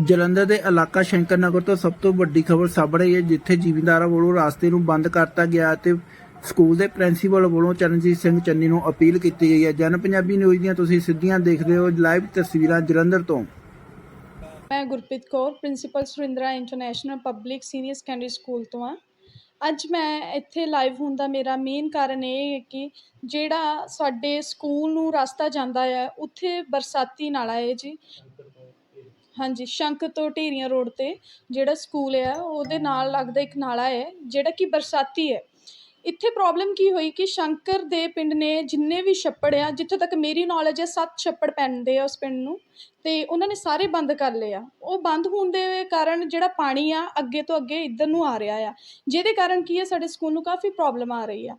ਜਲੰਧਰ ਦੇ ਇਲਾਕਾ ਸ਼ੰਕਰ ਨਗਰ ਤੋਂ ਸਭ ਤੋਂ ਵੱਡੀ ਖਬਰ ਸਾਹਮਣੇ ਆਈ ਹੈ, ਜਿੱਥੇ ਜ਼ਿਮੀਂਦਾਰਾਂ ਵੱਲੋਂ ਰਾਸਤੇ ਨੂੰ ਬੰਦ ਕਰਤਾ ਗਿਆ ਅਤੇ ਸਕੂਲ ਦੇ ਪ੍ਰਿੰਸੀਪਲ ਵੱਲੋਂ ਚਰਨਜੀਤ ਸਿੰਘ ਚੰਨੀ ਨੂੰ ਅਪੀਲ ਕੀਤੀ ਗਈ ਹੈ। ਜਨ ਪੰਜਾਬੀ ਨਿਊਜ਼ ਦੀਆਂ ਤੁਸੀਂ ਸਿੱਧੀਆਂ ਦੇਖਦੇ ਹੋ ਲਾਈਵ ਤਸਵੀਰਾਂ ਜਲੰਧਰ ਤੋਂ। ਮੈਂ Gurpreet Kaur, principal Surindra international public senior secondary school ਤੋਂ ਆ ਅੱਜ ਮੈਂ ਇੱਥੇ ਲਾਈਵ ਹੋਣ ਦਾ ਮੇਰਾ ਮੇਨ ਕਾਰਨ ਇਹ ਹੈ ਕਿ ਜਿਹੜਾ ਸਾਡੇ ਸਕੂਲ ਨੂੰ ਰਸਤਾ ਜਾਂਦਾ ਹੈ ਉੱਥੇ ਬਰਸਾਤੀ ਨਾਲਾ ਹੈ ਜੀ। ਹਾਂਜੀ ਸ਼ੰਕ ਤੋਂ ਢੇਰੀਆਂ ਰੋਡ ਤੇ ਜਿਹੜਾ ਸਕੂਲ ਆ, ਉਹਦੇ ਨਾਲ ਲੱਗਦਾ ਇੱਕ ਨਾਲਾ ਹੈ, ਜਿਹੜਾ ਕਿ ਬਰਸਾਤੀ ਹੈ। ਇੱਥੇ ਪ੍ਰੋਬਲਮ ਕੀ ਹੋਈ ਕਿ ਸ਼ੰਕਰ ਦੇ ਪਿੰਡ ਨੇ ਜਿੰਨੇ ਵੀ ਛੱਪੜ ਆ, ਜਿੱਥੇ ਤੱਕ ਮੇਰੀ ਨੌਲੇਜ ਹੈ ਸੱਤ ਛੱਪੜ ਪੈਂਦੇ ਆ ਉਸ ਪਿੰਡ ਨੂੰ, ਤੇ ਉਹਨਾਂ ਨੇ ਸਾਰੇ ਬੰਦ ਕਰ ਲਏ ਆ। ਉਹ ਬੰਦ ਹੋਣ ਦੇ ਕਾਰਨ ਜਿਹੜਾ ਪਾਣੀ ਆ, ਅੱਗੇ ਤੋਂ ਅੱਗੇ ਇੱਧਰ ਨੂੰ ਆ ਰਿਹਾ ਆ। ਜਿਹਦੇ ਕਾਰਨ ਕੀ ਹੈ ਸਾਡੇ ਸਕੂਲ ਨੂੰ ਕਾਫੀ ਪ੍ਰੋਬਲਮ ਆ ਰਹੀ ਆ।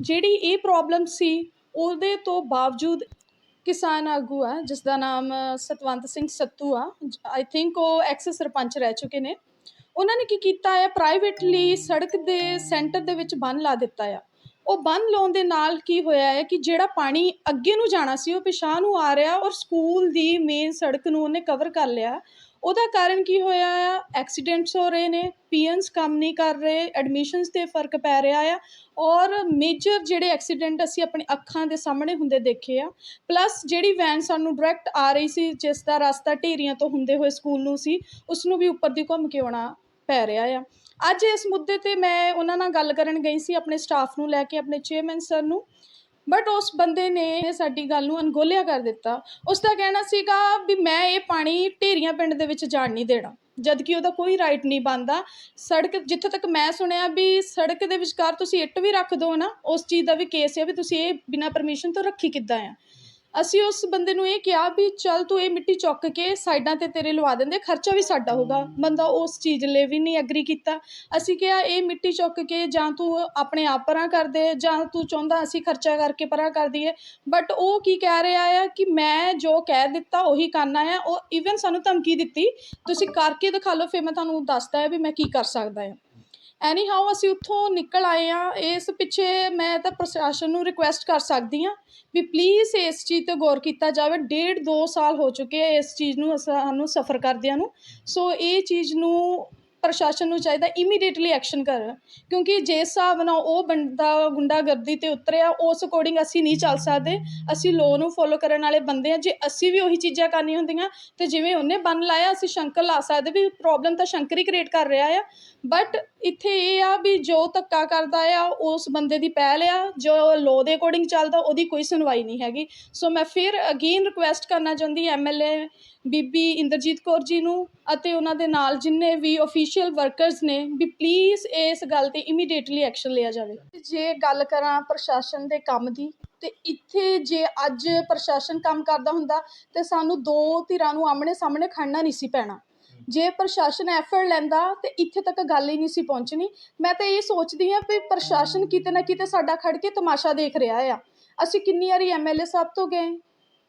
ਜਿਹੜੀ ਇਹ ਪ੍ਰੋਬਲਮ ਸੀ, ਉਹਦੇ ਤੋਂ ਬਾਵਜੂਦ ਕਿਸਾਨ ਆਗੂ ਆ ਜਿਸ ਦਾ ਨਾਮ ਸਤਵੰਤ ਸਿੰਘ ਸੱਤੂ ਆ। ਆਈ ਥਿੰਕ ਉਹ ਐਕਸ ਸਰਪੰਚ ਰਹਿ ਚੁੱਕੇ ਨੇ। ਉਹਨਾਂ ਨੇ ਕੀ ਕੀਤਾ ਹੈ ਪ੍ਰਾਈਵੇਟਲੀ ਸੜਕ ਦੇ ਸੈਂਟਰ ਦੇ ਵਿੱਚ ਬੰਨ ਲਾ ਦਿੱਤਾ ਆ। ਉਹ ਬੰਨ ਲਾਉਣ ਦੇ ਨਾਲ ਕੀ ਹੋਇਆ ਹੈ ਕਿ ਜਿਹੜਾ ਪਾਣੀ ਅੱਗੇ ਨੂੰ ਜਾਣਾ ਸੀ, ਉਹ ਪਿਛਾਂਹ ਨੂੰ ਆ ਰਿਹਾ ਔਰ ਸਕੂਲ ਦੀ ਮੇਨ ਸੜਕ ਨੂੰ ਉਹਨੇ ਕਵਰ ਕਰ ਲਿਆ। ਉਹਦਾ ਕਾਰਨ ਕੀ ਹੋਇਆ ਆ? ਐਕਸੀਡੈਂਟਸ ਹੋ ਰਹੇ ਨੇ ਪੀਐਨਸ ਕੰਮ ਨਹੀਂ ਕਰ ਰਹੇ ਐਡਮਿਸ਼ਨਸ ਤੇ ਫ਼ਰਕ ਪੈ ਰਿਹਾ ਆ ਔਰ ਮੇਜਰ ਜਿਹੜੇ ਐਕਸੀਡੈਂਟ ਅਸੀਂ ਆਪਣੇ ਅੱਖਾਂ ਦੇ ਸਾਹਮਣੇ ਹੁੰਦੇ ਦੇਖੇ ਆ ਪਲੱਸ ਜਿਹੜੀ ਵੈਨ ਸਾਨੂੰ ਡਾਇਰੈਕਟ ਆ ਰਹੀ ਸੀ, ਜਿਸ ਦਾ ਰਸਤਾ ਢੇਰੀਆਂ ਤੋਂ ਹੁੰਦੇ ਹੋਏ ਸਕੂਲ ਨੂੰ ਸੀ ਉਸ ਨੂੰ ਵੀ ਉੱਪਰ ਦੀ ਘੁੰਮ ਕੇ ਆਉਣਾ ਪੈ ਰਿਹਾ ਆ। ਅੱਜ ਇਸ ਮੁੱਦੇ ਤੇ ਮੈਂ ਉਹਨਾਂ ਨਾਲ ਗੱਲ ਕਰਨ ਗਈ ਸੀ, ਆਪਣੇ ਸਟਾਫ ਨੂੰ ਲੈ ਕੇ, ਆਪਣੇ ਚੇਅਰਮੈਨ ਸਰ ਨੂੰ। ਬਟ ਉਸ ਬੰਦੇ ਨੇ ਸਾਡੀ ਗੱਲ ਨੂੰ ਅਣਗੋਲਿਆ ਕਰ ਦਿੱਤਾ। ਉਸ ਦਾ ਕਹਿਣਾ ਸੀਗਾ ਵੀ ਮੈਂ ਇਹ ਪਾਣੀ ਢੇਰੀਆਂ ਪਿੰਡ ਦੇ ਵਿੱਚ ਜਾਣ ਨਹੀਂ ਦੇਣਾ। ਜਦ ਕਿ ਉਹਦਾ ਕੋਈ ਰਾਈਟ ਨਹੀਂ ਬਣਦਾ। ਸੜਕ, ਜਿੱਥੇ ਤੱਕ ਮੈਂ ਸੁਣਿਆ ਵੀ ਸੜਕ ਦੇ ਵਿਚਕਾਰ ਤੁਸੀਂ ਇੱਟ ਵੀ ਰੱਖ ਦਿਓ ਨਾ, ਉਸ ਚੀਜ਼ ਦਾ ਵੀ ਕੇਸ ਹੈ ਵੀ ਤੁਸੀਂ ਇਹ ਬਿਨਾਂ ਪਰਮਿਸ਼ਨ ਤੋਂ ਰੱਖੀ ਕਿੱਦਾਂ ਆ। ਅਸੀਂ ਉਸ ਬੰਦੇ ਨੂੰ ਇਹ ਕਿਹਾ ਵੀ ਚੱਲ ਤੂੰ ਇਹ ਮਿੱਟੀ ਚੁੱਕ ਕੇ ਸਾਈਡਾਂ ਤੇ ਤੇਰੇ ਲਵਾ ਦਿੰਦੇ ਖਰਚਾ ਵੀ ਸਾਡਾ ਹੋਗਾ ਬੰਦਾ ਉਸ ਚੀਜ਼ ਲਈ ਵੀ ਨਹੀਂ ਐਗਰੀ ਕੀਤਾ। ਅਸੀਂ ਕਿਹਾ ਇਹ ਮਿੱਟੀ ਚੁੱਕ ਕੇ ਜਾਂ ਤੂੰ ਆਪਣੇ ਆਪ ਪਰਾਂ ਕਰ ਦੇ ਜਾਂ ਤੂੰ ਚਾਹੁੰਦਾ ਅਸੀਂ ਖਰਚਾ ਕਰਕੇ ਪਰਾਂ ਕਰ ਦਈਏ। ਬਟ ਉਹ ਕੀ ਕਹਿ ਰਿਹਾ ਆ ਕਿ ਮੈਂ ਜੋ ਕਹਿ ਦਿੱਤਾ ਉਹੀ ਕਰਨਾ ਆ। ਉਹ ਇਵਨ ਸਾਨੂੰ ਧਮਕੀ ਦਿੱਤੀ ਤੁਸੀਂ ਕਰਕੇ ਦਿਖਾ ਲਓ ਫਿਰ ਮੈਂ ਤੁਹਾਨੂੰ ਦੱਸਦਾ ਹੈ ਵੀ ਮੈਂ ਕੀ ਕਰ ਸਕਦਾ ਹਾਂ ਐਨੀ ਹਾਊ ਅਸੀਂ ਉੱਥੋਂ ਨਿਕਲ ਆਏ ਆ ਇਸ ਪਿੱਛੇ ਮੈਂ ਤਾਂ ਪ੍ਰਸ਼ਾਸਨ ਨੂੰ ਰਿਕੁਐਸਟ ਕਰ ਸਕਦੀ ਆ ਵੀ ਪਲੀਜ਼ ਇਸ ਚੀਜ਼ ਤੇ ਗੌਰ ਕੀਤਾ ਜਾਵੇ। ਡੇਢ ਦੋ ਸਾਲ ਹੋ ਚੁੱਕੇ ਆ ਇਸ ਚੀਜ਼ ਨੂੰ, ਸਾਨੂੰ ਸਫਰ ਕਰਦਿਆਂ ਨੂੰ। ਸੋ ਇਹ ਚੀਜ਼ ਨੂੰ ਪ੍ਰਸ਼ਾਸਨ ਨੂੰ ਚਾਹੀਦਾ ਇਮੀਡੀਏਟਲੀ ਐਕਸ਼ਨ ਕਰ। ਕਿਉਂਕਿ ਜਿਸ ਹਿਸਾਬ ਨਾਲ ਉਹ ਬੰਦਾ ਗੁੰਡਾਗਰਦੀ ਤੇ ਉਤਰਿਆ, ਉਸ ਅਕੋਰਡਿੰਗ ਅਸੀਂ ਨਹੀਂ ਚੱਲ ਸਕਦੇ। ਅਸੀਂ ਲੋ ਨੂੰ ਫੋਲੋ ਕਰਨ ਵਾਲੇ ਬੰਦੇ ਆ ਜੇ ਅਸੀਂ ਵੀ ਉਹੀ ਚੀਜ਼ਾਂ ਕਰਨੀਆਂ ਹੁੰਦੀਆਂ, ਤੇ ਜਿਵੇਂ ਉਹਨੇ ਬੰਨ ਲਾਇਆ, ਅਸੀਂ ਸ਼ੰਕਰ ਲਾ ਸਕਦੇ। ਵੀ ਪ੍ਰੋਬਲਮ ਤਾਂ ਸ਼ੰਕਰ ਹੀ ਕ੍ਰੀਏਟ ਕਰ ਰਿਹਾ ਆ। ਬਟ ਇੱਥੇ ਇਹ ਆ ਵੀ ਜੋ ਧੱਕਾ ਕਰਦਾ ਆ, ਉਸ ਬੰਦੇ ਦੀ ਪਹਿਲ ਆ। ਜੋ ਲੋ ਦੇ ਅਕੋਰਡਿੰਗ ਚੱਲਦਾ, ਉਹਦੀ ਕੋਈ ਸੁਣਵਾਈ ਨਹੀਂ ਹੈਗੀ। ਸੋ ਮੈਂ ਫਿਰ ਅਗੇਨ ਰਿਕੁਐਸਟ ਕਰਨਾ ਚਾਹੁੰਦੀ ਐਮਐਲਏ ਬੀਬੀ ਇੰਦਰਜੀਤ ਕੌਰ ਜੀ ਨੂੰ ਅਤੇ ਉਹਨਾਂ ਦੇ ਨਾਲ ਜਿੰਨੇ ਵੀ ਅਫੀਸ਼ੀਅਲ ਵਰਕਰਸ ਨੇ ਵੀ ਪਲੀਜ਼ ਇਸ ਗੱਲ ਤੇ ਇਮੀਡੀਏਟਲੀ ਐਕਸ਼ਨ ਲਿਆ ਜਾਵੇ। ਜੇ ਗੱਲ ਕਰਾਂ ਪ੍ਰਸ਼ਾਸਨ ਦੇ ਕੰਮ ਦੀ, ਤੇ ਇੱਥੇ ਜੇ ਅੱਜ ਪ੍ਰਸ਼ਾਸਨ ਕੰਮ ਕਰਦਾ ਹੁੰਦਾ, ਤੇ ਸਾਨੂੰ ਦੋ ਧਿਰਾਂ ਨੂੰ ਆਮਣੇ ਸਾਹਮਣੇ ਖੜਨਾ ਨਹੀਂ ਸੀ ਪੈਣਾ। ਜੇ ਪ੍ਰਸ਼ਾਸਨ ਐਫਰਟ ਲੈਂਦਾ, ਤੇ ਇੱਥੇ ਤੱਕ ਗੱਲ ਹੀ ਨਹੀਂ ਸੀ ਪਹੁੰਚਣੀ। ਮੈਂ ਤਾਂ ਇਹ ਸੋਚਦੀ ਹਾਂ ਵੀ ਪ੍ਰਸ਼ਾਸਨ ਕਿਤੇ ਨਾ ਕਿਤੇ ਸਾਡਾ ਖੜ ਕੇ ਤਮਾਸ਼ਾ ਦੇਖ ਰਿਹਾ ਆ। ਅਸੀਂ ਕਿੰਨੀ ਵਾਰੀ ਐਮਐਲਏ ਸਾਹਿਬ ਤੋਂ ਗਏ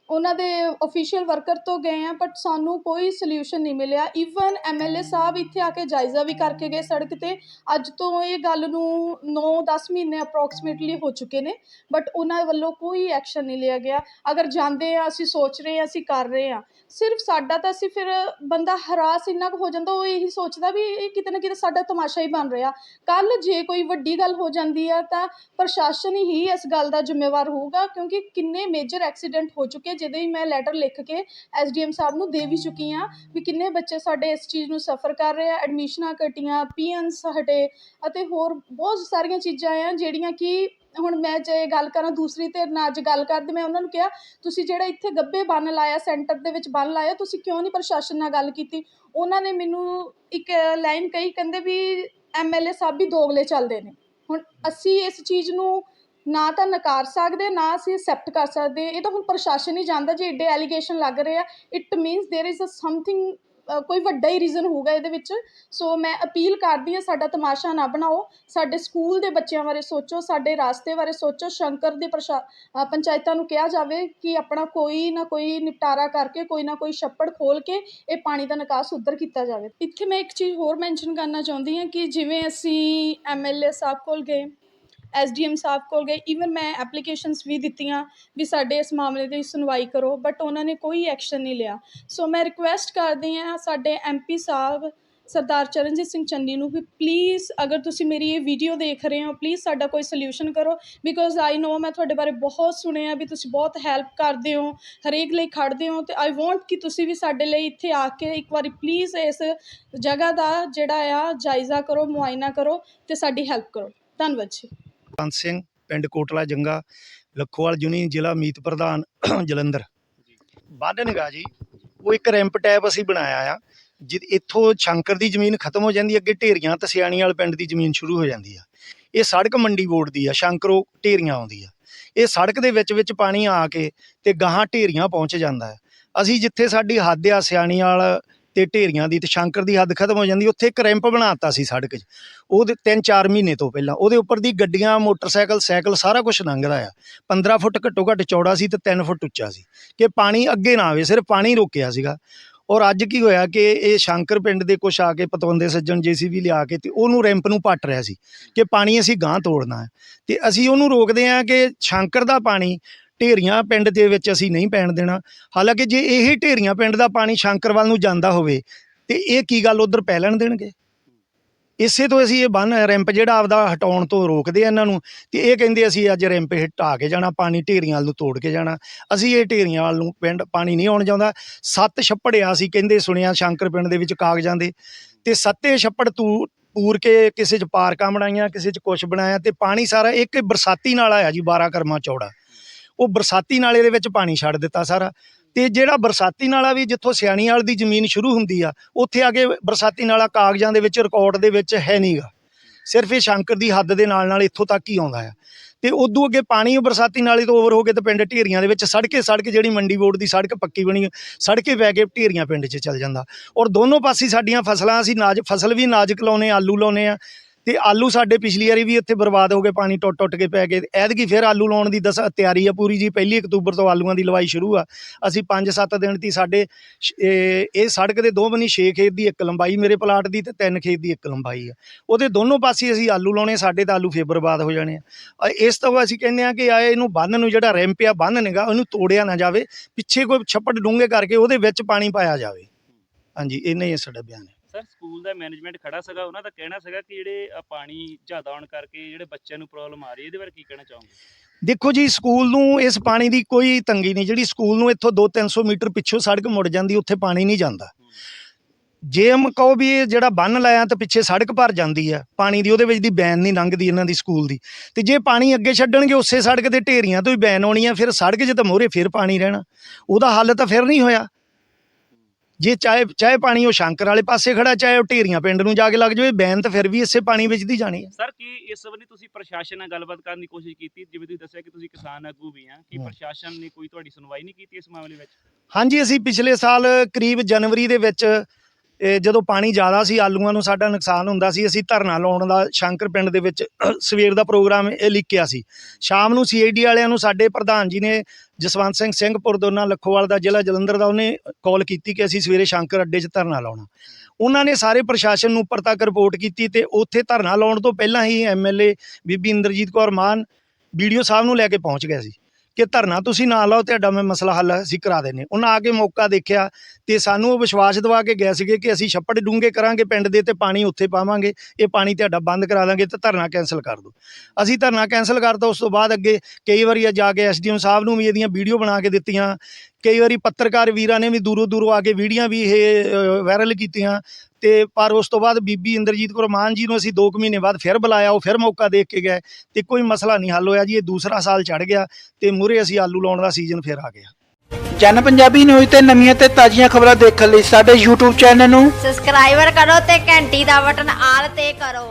ਉਹਨਾਂ ਦੇ ਅਫੀਸ਼ੀਅਲ ਵਰਕਰ ਤੋਂ ਗਏ ਆ ਬਟ ਸਾਨੂੰ ਕੋਈ ਸੋਲੂਸ਼ਨ ਨਹੀਂ ਮਿਲਿਆ। ਈਵਨ ਐਮਐਲਏ ਸਾਹਿਬ ਇੱਥੇ ਆ ਕੇ ਜਾਇਜ਼ਾ ਵੀ ਕਰਕੇ ਗਏ ਸੜਕ ਤੇ। ਅੱਜ ਤੋਂ ਇਹ ਗੱਲ ਨੂੰ 9-10 ਮਹੀਨੇ ਅਪਰੋਕਸੀਮੇਟਲੀ ਹੋ ਚੁੱਕੇ ਨੇ ਬਟ ਉਹਨਾਂ ਵੱਲੋਂ ਕੋਈ ਐਕਸ਼ਨ ਨਹੀਂ ਲਿਆ ਗਿਆ। ਅਗਰ ਜਾਂਦੇ ਆ ਅਸੀਂ ਸੋਚ ਰਹੇ ਆ ਅਸੀਂ ਕਰ ਰਹੇ ਆ ਸਿਰਫ ਸਾਡਾ ਤਾਂ ਅਸੀਂ ਫਿਰ ਬੰਦਾ ਹਰਾਸ ਇੰਨਾ ਕੁ ਹੋ ਜਾਂਦਾ, ਉਹ ਇਹੀ ਸੋਚਦਾ ਵੀ ਇਹ ਕਿਤੇ ਨਾ ਕਿਤੇ ਸਾਡਾ ਤਮਾਸ਼ਾ ਹੀ ਬਣ ਰਿਹਾ। ਕੱਲ ਜੇ ਕੋਈ ਵੱਡੀ ਗੱਲ ਹੋ ਜਾਂਦੀ ਆ, ਤਾਂ ਪ੍ਰਸ਼ਾਸਨ ਹੀ ਇਸ ਗੱਲ ਦਾ ਜ਼ਿੰਮੇਵਾਰ ਹੋਊਗਾ, ਕਿਉਂਕਿ ਕਿੰਨੇ ਮੇਜਰ ਐਕਸੀਡੈਂਟ ਹੋ ਚੁੱਕੇ ਜਿਹਦੇ ਹੀ ਮੈਂ ਲੈਟਰ ਲਿਖ ਕੇ ਐਸਡੀਐਮ ਸਾਹਿਬ ਨੂੰ ਦੇ ਵੀ ਚੁੱਕੀ ਆ ਵੀ ਕਿੰਨੇ ਬੱਚੇ ਸਾਡੇ ਇਸ ਚੀਜ਼ ਨੂੰ ਸਫਰ ਕਰ ਰਹੇ ਆ ਐਡਮਿਸ਼ਨਾਂ ਕਟੀਆਂ ਪੀਐਨਸ ਹਟੇ ਅਤੇ ਹੋਰ ਬਹੁਤ ਸਾਰੀਆਂ ਚੀਜ਼ਾਂ ਆ ਜਿਹੜੀਆਂ ਕਿ ਹੁਣ ਮੈਂ ਜੇ ਗੱਲ ਕਰਾਂ ਦੂਸਰੀ ਧਿਰ ਨਾਲ ਅੱਜ ਗੱਲ ਕਰਦੇ, ਮੈਂ ਉਹਨਾਂ ਨੂੰ ਕਿਹਾ, ਤੁਸੀਂ ਜਿਹੜਾ ਇੱਥੇ ਗੱਬੇ ਬੰਨ ਲਾਇਆ ਸੈਂਟਰ ਦੇ ਵਿੱਚ ਬੰਨ ਲਾਇਆ, ਤੁਸੀਂ ਕਿਉਂ ਨਹੀਂ ਪ੍ਰਸ਼ਾਸਨ ਨਾਲ ਗੱਲ ਕੀਤੀ? ਉਹਨਾਂ ਨੇ ਮੈਨੂੰ ਇੱਕ ਲਾਈਨ ਕਹੀ, ਕਹਿੰਦੇ ਵੀ ਐਮਐਲਏ ਸਾਹਿਬ ਵੀ ਦੋਗਲੇ ਚੱਲਦੇ ਨੇ। ਹੁਣ ਅਸੀਂ ਇਸ ਚੀਜ਼ ਨੂੰ ਨਾ ਤਾਂ ਨਕਾਰ ਸਕਦੇ ਨਾ ਅਸੀਂ ਐਕਸੈਪਟ ਕਰ ਸਕਦੇ ਇਹ ਤਾਂ ਹੁਣ ਪ੍ਰਸ਼ਾਸਨ ਹੀ ਜਾਣਦਾ ਜੇ ਏਡੇ ਐਲੀਗੇਸ਼ਨ ਲੱਗ ਰਹੇ ਆ it means there is a something ਕੋਈ ਵੱਡਾ ਹੀ ਰੀਜ਼ਨ ਹੋਊਗਾ ਇਹਦੇ ਵਿੱਚ ਸੋ ਮੈਂ ਅਪੀਲ ਕਰਦੀ ਹਾਂ ਸਾਡਾ ਤਮਾਸ਼ਾ ਨਾ ਬਣਾਓ ਸਾਡੇ ਸਕੂਲ ਦੇ ਬੱਚਿਆਂ ਬਾਰੇ ਸੋਚੋ ਸਾਡੇ ਰਾਸਤੇ ਬਾਰੇ ਸੋਚੋ ਸ਼ੰਕਰ ਦੇ ਪ੍ਰਸ਼ਾ ਅ, ਪੰਚਾਇਤਾਂ ਨੂੰ ਕਿਹਾ ਜਾਵੇ ਕਿ ਆਪਣਾ ਕੋਈ ਨਾ ਕੋਈ ਨਿਪਟਾਰਾ ਕਰਕੇ ਕੋਈ ਨਾ ਕੋਈ ਛੱਪੜ ਖੋਲ ਕੇ ਇਹ ਪਾਣੀ ਦਾ ਨਿਕਾਸ ਉੱਧਰ ਕੀਤਾ ਜਾਵੇ ਇੱਥੇ ਮੈਂ ਇੱਕ ਚੀਜ਼ ਹੋਰ ਮੈਂਸ਼ਨ ਕਰਨਾ ਚਾਹੁੰਦੀ ਹਾਂ ਕਿ ਜਿਵੇਂ ਅਸੀਂ ਐਮਐਲਏ ਸਾਹਿਬ ਕੋਲ ਗਏ ਐਸਡੀਐਮ ਸਾਹਿਬ ਕੋਲ ਗਏ। ਈਵਨ ਮੈਂ ਐਪਲੀਕੇਸ਼ਨਸ ਵੀ ਦਿੱਤੀਆਂ ਵੀ ਸਾਡੇ ਇਸ ਮਾਮਲੇ ਦੀ ਸੁਣਵਾਈ ਕਰੋ ਬਟ ਉਹਨਾਂ ਨੇ ਕੋਈ ਐਕਸ਼ਨ ਨਹੀਂ ਲਿਆ। ਸੋ ਮੈਂ ਰਿਕੁਐਸਟ ਕਰਦੀ ਹਾਂ ਸਾਡੇ ਐਮਪੀ ਸਾਹਿਬ, ਸਰਦਾਰ ਚਰਨਜੀਤ ਸਿੰਘ ਚੰਨੀ ਨੂੰ ਵੀ ਪਲੀਜ਼ ਅਗਰ ਤੁਸੀਂ ਮੇਰੀ ਇਹ ਵੀਡੀਓ ਦੇਖ ਰਹੇ ਹੋ ਪਲੀਜ਼ ਸਾਡਾ ਕੋਈ ਸੋਲੂਸ਼ਨ ਕਰੋ। ਬਿਕੋਜ਼ ਆਈ ਨੋ ਮੈਂ ਤੁਹਾਡੇ ਬਾਰੇ ਬਹੁਤ ਸੁਣਿਆ ਵੀ ਤੁਸੀਂ ਬਹੁਤ ਹੈਲਪ ਕਰਦੇ ਹੋ, ਹਰੇਕ ਲਈ ਖੜਦੇ ਹੋ ਤੇ ਆਈ ਵਾਂਟ ਕਿ ਤੁਸੀਂ ਵੀ ਸਾਡੇ ਲਈ ਇੱਥੇ ਆ ਕੇ ਇੱਕ ਵਾਰੀ ਪਲੀਜ਼ ਇਸ ਜਗ੍ਹਾ ਦਾ ਜਿਹੜਾ ਆ, ਜਾਇਜ਼ਾ ਕਰੋ, ਮੁਆਇਨਾ ਕਰੋ ਤੇ ਸਾਡੀ ਹੈਲਪ ਕਰੋ। ਧੰਨਵਾਦ ਜੀ। ਬੰਤ ਸਿੰਘ, ਪਿੰਡ ਕੋਟਲਾ ਜੰਗਾ, ਲੱਖੋਵਾਲ ਜੁਨੀ ਜ਼ਿਲ੍ਹਾ ਮੀਤ ਪ੍ਰਧਾਨ ਜਲੰਧਰ। ਵੱਢ ਬਾਦਨਗਾ ਜੀ, ਉਹ ਇੱਕ ਰੈਂਪ ਟੈਪ ਅਸੀਂ ਬਣਾਇਆ ਆ, ਜਿ ਇੱਥੋਂ ਸ਼ੰਕਰ ਦੀ ਜ਼ਮੀਨ ਖਤਮ ਹੋ ਜਾਂਦੀ ਅੱਗੇ ਢੇਰੀਆਂ ਤੇ ਸਿਆਣੀ ਵਾਲ ਪਿੰਡ ਦੀ ਜ਼ਮੀਨ ਸ਼ੁਰੂ ਹੋ ਜਾਂਦੀ ਆ। ਇਹ ਸੜਕ ਮੰਡੀ ਬੋਰਡ ਦੀ ਆ, ਸ਼ੰਕਰੋਂ ਢੇਰੀਆਂ ਆਉਂਦੀ ਆ। ਇਹ ਸੜਕ ਦੇ ਵਿੱਚ ਵਿੱਚ ਪਾਣੀ ਆ ਕੇ ਤੇ ਗਾਹਾਂ ਢੇਰੀਆਂ ਪਹੁੰਚ ਜਾਂਦਾ ਹੈ ਅਸੀਂ ਜਿੱਥੇ ਸਾਡੀ ਹੱਦ ਆ, ਸਿਆਣੀ ਵਾਲ ਤੇ ਢੇਰੀਆਂ ਦੀ ਤੇ ਸ਼ੰਕਰ ਦੀ ਹੱਦ ਖਤਮ ਹੋ ਜਾਂਦੀ, ਉੱਥੇ ਇੱਕ ਰੈਂਪ ਬਣਾਤਾ ਸੀ ਸੜਕ 'ਚ। ਉਹਦੇ 3-4 ਮਹੀਨੇ ਤੋਂ ਪਹਿਲਾਂ, ਉਹਦੇ ਉੱਪਰ ਦੀ ਗੱਡੀਆਂ, ਮੋਟਰਸਾਈਕਲ, ਸਾਈਕਲ ਸਾਰਾ ਕੁਝ ਲੰਘਦਾ ਆ। 15 ਫੁੱਟ ਘੱਟੋ ਘੱਟ ਚੌੜਾ ਸੀ ਤੇ 3 ਫੁੱਟ ਉੱਚਾ ਸੀ। ਕਿ ਪਾਣੀ ਅੱਗੇ ਨਾ ਆਵੇ, ਸਿਰਫ ਪਾਣੀ ਰੋਕਿਆ ਸੀਗਾ। ਔਰ ਅੱਜ ਕੀ ਹੋਇਆ ਕਿ ਇਹ ਸ਼ੰਕਰ ਪਿੰਡ ਦੇ ਕੁਛ ਆ ਕੇ ਪਤਵੰਦੇ ਸੱਜਣ ਜੀਸੀਬੀ ਲਿਆ ਕੇ ਤੇ ਉਹਨੂੰ ਰੈਂਪ ਨੂੰ ਪੱਟ ਰਿਹਾ ਸੀ ਕਿ ਪਾਣੀ ਅਸੀਂ ਗਾਂ ਤੋੜਨਾ ਹੈ। ਤੇ ਅਸੀਂ ਉਹਨੂੰ ਰੋਕਦੇ ਹਾਂ ਕਿ ਸ਼ੰਕਰ ਦਾ ਪਾਣੀ ਢੇਰੀਆਂ ਪਿੰਡ ਦੇ ਵਿੱਚ ਅਸੀਂ ਨਹੀਂ ਪੈਣ ਦੇਣਾ। ਹਾਲਾਂਕਿ ਜੇ ਇਹ ਢੇਰੀਆਂ ਪਿੰਡ ਦਾ ਪਾਣੀ ਸ਼ੰਕਰ ਵੱਲ ਨੂੰ ਜਾਂਦਾ ਹੋਵੇ, ਤੇ ਇਹ ਕੀ ਗੱਲ ਉਧਰ ਪੈ ਲੈਣ ਦੇਣਗੇ? ਇਸੇ ਤੋਂ ਅਸੀਂ ਇਹ ਬੰਨ, ਰੈਂਪ ਜਿਹੜਾ ਆਪਦਾ ਹਟਾਉਣ ਤੋਂ ਰੋਕਦੇ ਆ ਇਹਨਾਂ ਨੂੰ, ਤੇ ਇਹ ਕਹਿੰਦੇ ਅਸੀਂ ਅੱਜ ਰੈਂਪ ਹਟਾ ਕੇ ਜਾਣਾ, ਪਾਣੀ ਢੇਰੀਆਂ ਵੱਲ ਨੂੰ ਤੋੜ ਕੇ ਜਾਣਾ। ਅਸੀਂ ਇਹ ਢੇਰੀਆਂ ਵੱਲ ਨੂੰ ਪਿੰਡ ਪਾਣੀ ਨਹੀਂ ਆਉਣ ਜਾਂਦਾ ਸੱਤ ਛੱਪੜ ਆ ਅਸੀਂ ਕਹਿੰਦੇ ਸੁਣਿਆ ਸ਼ੰਕਰ ਪਿੰਡ ਦੇ ਵਿੱਚ ਕਾਗਜ਼ਾਂ ਦੇ। ਤੇ ਸੱਤੇ ਛੱਪੜ ਤੂ, ਪੂਰ ਕੇ ਕਿਸੇ ਚ ਪਾਰਕਾਂ ਬਣਾਈਆਂ, ਕਿਸੇ ਚ ਕੁਛ ਬਣਾਇਆ, ਤੇ ਪਾਣੀ ਸਾਰਾ ਇੱਕ ਬਰਸਾਤੀ ਨਾਲ ਆਇਆ ਜੀ 12 ਕਰਮਾ ਚੌੜਾ। ਉਹ ਬਰਸਾਤੀ ਨਾਲੇ ਦੇ ਵਿੱਚ ਪਾਣੀ ਛੱਡ ਦਿੱਤਾ ਸਾਰਾ। ਤੇ ਜਿਹੜਾ ਬਰਸਾਤੀ ਨਾਲਾ ਵੀ ਜਿੱਥੋਂ ਸਿਆਣੀ ਵਾਲ ਦੀ ਜ਼ਮੀਨ ਸ਼ੁਰੂ ਹੁੰਦੀ ਆ, ਉੱਥੇ ਆ ਕੇ ਬਰਸਾਤੀ ਨਾਲਾ ਕਾਗਜ਼ਾਂ ਦੇ ਵਿੱਚ ਰਿਕਾਰਡ ਦੇ ਵਿੱਚ ਹੈ ਨਹੀਂਗਾ ਸਿਰਫ ਇਹ ਸ਼ੰਕਰ ਦੀ ਹੱਦ ਦੇ ਨਾਲ ਨਾਲ ਇੱਥੋਂ ਤੱਕ ਹੀ ਆਉਂਦਾ ਆ। ਤੇ ਉਦੋਂ ਅੱਗੇ ਪਾਣੀ ਬਰਸਾਤੀ ਨਾਲੇ ਤੋਂ ਓਵਰ ਹੋ ਕੇ ਤੇ ਪਿੰਡ ਢੇਰੀਆਂ ਦੇ ਵਿੱਚ ਸੜਕੇ ਸੜਕ ਜਿਹੜੀ ਮੰਡੀ ਬੋਰਡ ਦੀ ਸੜਕ ਪੱਕੀ ਬਣੀ, ਸੜਕੇ ਪੈ ਕੇ ਢੇਰੀਆਂ ਪਿੰਡ 'ਚ ਚੱਲ ਜਾਂਦਾ। ਔਰ ਦੋਨੋਂ ਪਾਸੇ ਸਾਡੀਆਂ ਫਸਲਾਂ ਅਸੀਂ ਨਾਜ, ਫਸਲ ਵੀ ਨਾਜ਼ੁਕ ਲਾਉਨੇ ਆਲੂ ਲਾਉਨੇ ਆ ਤੇ ਆਲੂ ਸਾਡੇ ਪਿਛਲੀ ਵਾਰੀ ਵੀ ਇੱਥੇ ਬਰਬਾਦ ਹੋ ਗਏ, ਪਾਣੀ ਟੁੱਟ ਟੁੱਟ ਕੇ ਪੈ ਗਏ। ਐਤਕੀ ਫਿਰ ਆਲੂ ਲਾਉਣ ਦੀ ਦਸ ਤਿਆਰੀ ਆ ਪੂਰੀ ਜੀ। ਪਹਿਲੀ ਅਕਤੂਬਰ ਤੋਂ ਆਲੂਆਂ ਦੀ ਲਵਾਈ ਸ਼ੁਰੂ ਆ। ਅਸੀਂ 5-7 ਦਿਨ ਦੀ ਸਾਡੇ ਇਹ ਸੜਕ ਦੇ ਦੋ ਬੰਨੀ 6 ਖੇਤ ਦੀ ਇੱਕ ਲੰਬਾਈ ਮੇਰੇ ਪਲਾਟ ਦੀ ਤੇ 3 ਖੇਤ ਦੀ ਇੱਕ ਲੰਬਾਈ ਆ। ਉਹਦੇ ਦੋਨੋਂ ਪਾਸੇ ਅਸੀਂ ਆਲੂ ਲਾਉਣੇ, ਸਾਡੇ ਤਾਂ ਆਲੂ ਫੇਰ ਬਰਬਾਦ ਹੋ ਜਾਣੇ ਆ। ਇਸ ਤੋਂ ਅਸੀਂ ਕਹਿੰਦੇ ਆ ਕਿ ਆ ਇਹਨੂੰ ਬੰਨ ਨੂੰ ਜਿਹੜਾ ਰੈਂਪ ਆ ਬੰਨ ਨਿਗਾ, ਉਹਨੂੰ ਤੋੜਿਆ ਨਾ ਜਾਵੇ। ਪਿੱਛੇ ਕੋਈ ਛੱਪੜ ਡੂੰਘੇ ਕਰਕੇ ਉਹਦੇ ਵਿੱਚ ਪਾਣੀ ਪਾਇਆ ਜਾਵੇ। ਹਾਂਜੀ, ਇੰਨਾ ਹੀ ਸਾਡਾ ਬਿਆਨ ਹੈ। ਸਰ ਸਕੂਲ ਦਾ ਮੈਨੇਜਮੈਂਟ ਖੜਾ ਸੀਗਾ ਉਹਨਾਂ ਦਾ ਕਹਿਣਾ ਸੀਗਾ ਕਿ ਜਿਹੜੇ ਪਾਣੀ ਜ਼ਿਆਦਾ ਆਉਣ ਕਰਕੇ ਜਿਹੜੇ ਬੱਚਿਆਂ ਨੂੰ ਪ੍ਰੋਬਲਮ ਆ ਰਹੀ ਹੈ ਇਹਦੇ ਬਾਰੇ ਕੀ ਕਹਿਣਾ ਚਾਹੋਗੇ? ਦੇਖੋ ਜੀ ਸਕੂਲ ਨੂੰ ਇਸ ਪਾਣੀ ਦੀ ਕੋਈ ਤੰਗੀ ਨਹੀਂ ਜਿਹੜੀ ਸਕੂਲ ਨੂੰ ਇੱਥੋਂ 2-300 ਮੀਟਰ ਪਿੱਛੋਂ ਸੜਕ ਮੁੜ ਜਾਂਦੀ ਉੱਥੇ ਪਾਣੀ ਨਹੀਂ ਜਾਂਦਾ। ਜੇ ਹਮ ਕਹੋ ਵੀ ਇਹ ਜਿਹੜਾ ਬੰਨ ਲਾਇਆ ਤਾਂ ਪਿੱਛੇ ਸੜਕ ਭਰ ਜਾਂਦੀ ਆ ਪਾਣੀ ਦੀ ਉਹਦੇ ਵਿੱਚ ਦੀ ਬੈਨ ਨਹੀਂ ਲੰਘਦੀ ਇਹਨਾਂ ਦੀ ਸਕੂਲ ਦੀ। ਤੇ ਜੇ ਪਾਣੀ ਅੱਗੇ ਛੱਡਣਗੇ ਉਸੇ ਸੜਕ ਤੇ ਢੇਰੀਆਂ ਤੋਂ ਹੀ ਬੈਨ ਆਉਣੀ ਆ ਫਿਰ ਸੜਕ 'ਚ ਤਾਂ ਮੋਰੇ ਫਿਰ ਪਾਣੀ ਰਹਿਣਾ। ਉਹਦਾ ਹੱਲ ਤਾਂ ਫਿਰ ਨਹੀਂ ਹੋਇਆ। ਜੇ ਚਾਹੇ ਚਾਹੇ ਪਾਣੀ ਉਹ ਸ਼ੰਕਰ ਵਾਲੇ ਪਾਸੇ ਖੜਾ ਚਾਹੇ ਉਹ ਢੇਰੀਆਂ ਪਿੰਡ ਨੂੰ ਜਾ ਕੇ ਲੱਗ ਜਾਵੇ ਬੈਨ ਤਾਂ ਫਿਰ ਵੀ ਇਸੇ ਪਾਣੀ ਵਿੱਚ ਦੀ ਜਾਣੀ ਹੈ। ਸਰ ਕੀ ਇਸ ਸੰਬੰਧੀ ਤੁਸੀਂ ਪ੍ਰਸ਼ਾਸਨ ਨਾਲ ਗੱਲਬਾਤ ਕਰਨ ਦੀ ਕੋਸ਼ਿਸ਼ ਕੀਤੀ? ਜਿਵੇਂ ਤੁਸੀਂ ਦੱਸਿਆ ਕਿ ਤੁਸੀਂ ਕਿਸਾਨ ਆਗੂ ਵੀ ਆ ਕਿ। ਪ੍ਰਸ਼ਾਸਨ ਨੇ ਕੋਈ ਤੁਹਾਡੀ ਸੁਣਵਾਈ ਨਹੀਂ ਕੀਤੀ ਇਸ ਮਾਮਲੇ ਵਿੱਚ? ਹਾਂਜੀ ਅਸੀਂ ਪਿਛਲੇ ਸਾਲ ਕਰੀਬ ਜਨਵਰੀ ਦੇ ਵਿੱਚ ਇਹ ਜਦੋਂ ਪਾਣੀ ਜ਼ਿਆਦਾ ਸੀ, ਆਲੂਆਂ ਨੂੰ ਸਾਡਾ ਨੁਕਸਾਨ ਹੁੰਦਾ ਸੀ, ਅਸੀਂ ਧਰਨਾ ਲਾਉਣ ਦਾ ਸ਼ੰਕਰ ਪਿੰਡ ਦੇ ਵਿੱਚ ਸਵੇਰ ਦਾ ਪ੍ਰੋਗਰਾਮ ਇਹ ਲਿਖਿਆ ਸੀ। ਸ਼ਾਮ ਨੂੰ ਸੀਆਈਡੀ ਵਾਲਿਆਂ ਨੂੰ ਸਾਡੇ ਪ੍ਰਧਾਨ ਜੀ ਨੇ ਜਸਵੰਤ ਸਿੰਘ ਸਿੰਘਪੁਰ ਦੋਨਾ ਲੱਖੋਵਾਲ ਦਾ ਜ਼ਿਲ੍ਹਾ ਜਲੰਧਰ ਦਾ ਉਹਨੇ ਕਾਲ ਕੀਤੀ ਕਿ ਅਸੀਂ ਸਵੇਰੇ ਸ਼ੰਕਰ ਅੱਡੇ 'ਚ ਧਰਨਾ ਲਾਉਣਾ। ਉਹਨਾਂ ਨੇ ਸਾਰੇ ਪ੍ਰਸ਼ਾਸਨ ਨੂੰ ਉੱਪਰ ਤੱਕ ਰਿਪੋਰਟ ਕੀਤੀ ਤੇ ਉੱਥੇ ਧਰਨਾ ਲਾਉਣ ਤੋਂ ਪਹਿਲਾਂ ਹੀ ਐਮਐਲਏ ਬੀਬੀ ਇੰਦਰਜੀਤ ਕੌਰ ਮਾਨ ਵੀਡੀਓ ਸਾਹਿਬ ਨੂੰ ਲੈ ਕੇ ਪਹੁੰਚ ਗਿਆ ਸੀ। ਕਿ ਧਰਨਾ ਤੁਸੀਂ ਨਾ ਲਾਓ, ਤੁਹਾਡਾ ਮੈਂ ਮਸਲਾ ਹੱਲ ਅਸੀਂ ਕਰਾ ਦੇਨੇ ਉਹਨਾਂ ਆ ਕੇ ਮੌਕਾ ਦੇਖਿਆ ਤੇ ਸਾਨੂੰ ਉਹ ਵਿਸ਼ਵਾਸ ਦਿਵਾ ਕੇ ਗਏ ਸੀਗੇ ਕਿ ਅਸੀਂ ਛੱਪੜ ਡੂੰਘੇ ਕਰਾਂਗੇ, ਪਿੰਡ ਦੇ ਤੇ ਪਾਣੀ ਉੱਥੇ ਪਾਵਾਂਗੇ, ਇਹ ਪਾਣੀ ਤੁਹਾਡਾ ਬੰਦ ਕਰਾ ਦਾਂਗੇ ਤੇ ਧਰਨਾ ਕੈਨਸਲ ਕਰ ਦਿਓ। ਅਸੀਂ ਧਰਨਾ ਕੈਨਸਲ ਕਰਤਾ, ਉਸ ਤੋਂ ਬਾਅਦ ਅੱਗੇ ਕਈ ਵਾਰੀ ਜਾ ਕੇ ਐਸਡੀਐਮ ਸਾਹਿਬ ਨੂੰ ਵੀ ਇਹਦੀਆਂ ਵੀਡੀਓ ਬਣਾ ਕੇ ਦਿੱਤੀਆਂ, ਕਈ ਵਾਰੀ ਪੱਤਰਕਾਰ ਵੀਰਾਂ ਨੇ ਵੀ ਦੂਰੋਂ ਦੂਰੋਂ ਆ ਕੇ ਵੀਡੀਓ ਵੀ ਇਹ ਵਾਇਰਲ ਕੀਤੀਆਂ ਤੇ ਪਰ ਉਸ ਤੋਂ ਬਾਅਦ ਬੀਬੀ ਇੰਦਰਜੀਤ ਕੌਰ ਮਾਨ ਜੀ ਨੂੰ ਅਸੀਂ 2 ਮਹੀਨੇ ਬਾਅਦ ਫਿਰ ਬੁਲਾਇਆ ਉਹ ਫਿਰ ਮੌਕਾ ਦੇਖ ਕੇ ਗਏ ਤੇ ਕੋਈ ਮਸਲਾ ਨਹੀਂ ਹੱਲ ਹੋਇਆ ਜੀ ਇਹ ਦੂਸਰਾ ਸਾਲ ਚੜ ਗਿਆ ਤੇ ਮੂਰੇ ਅਸੀਂ ਆਲੂ ਲਾਉਣ ਦਾ ਸੀਜ਼ਨ ਫਿਰ ਆ ਗਿਆ। ਜਨ ਪੰਜਾਬੀ ਨਿਊਜ਼ ਤੇ ਨਵੀਆਂ ਤੇ ਤਾਜ਼ੀਆਂ ਖਬਰਾਂ ਦੇਖਣ ਲਈ ਸਾਡੇ YouTube ਚੈਨਲ ਨੂੰ ਸਬਸਕ੍ਰਾਈਬਰ ਕਰੋ ਤੇ ਘੰਟੀ ਦਾ ਬਟਨ ਆਲ ਤੇ ਕਰੋ।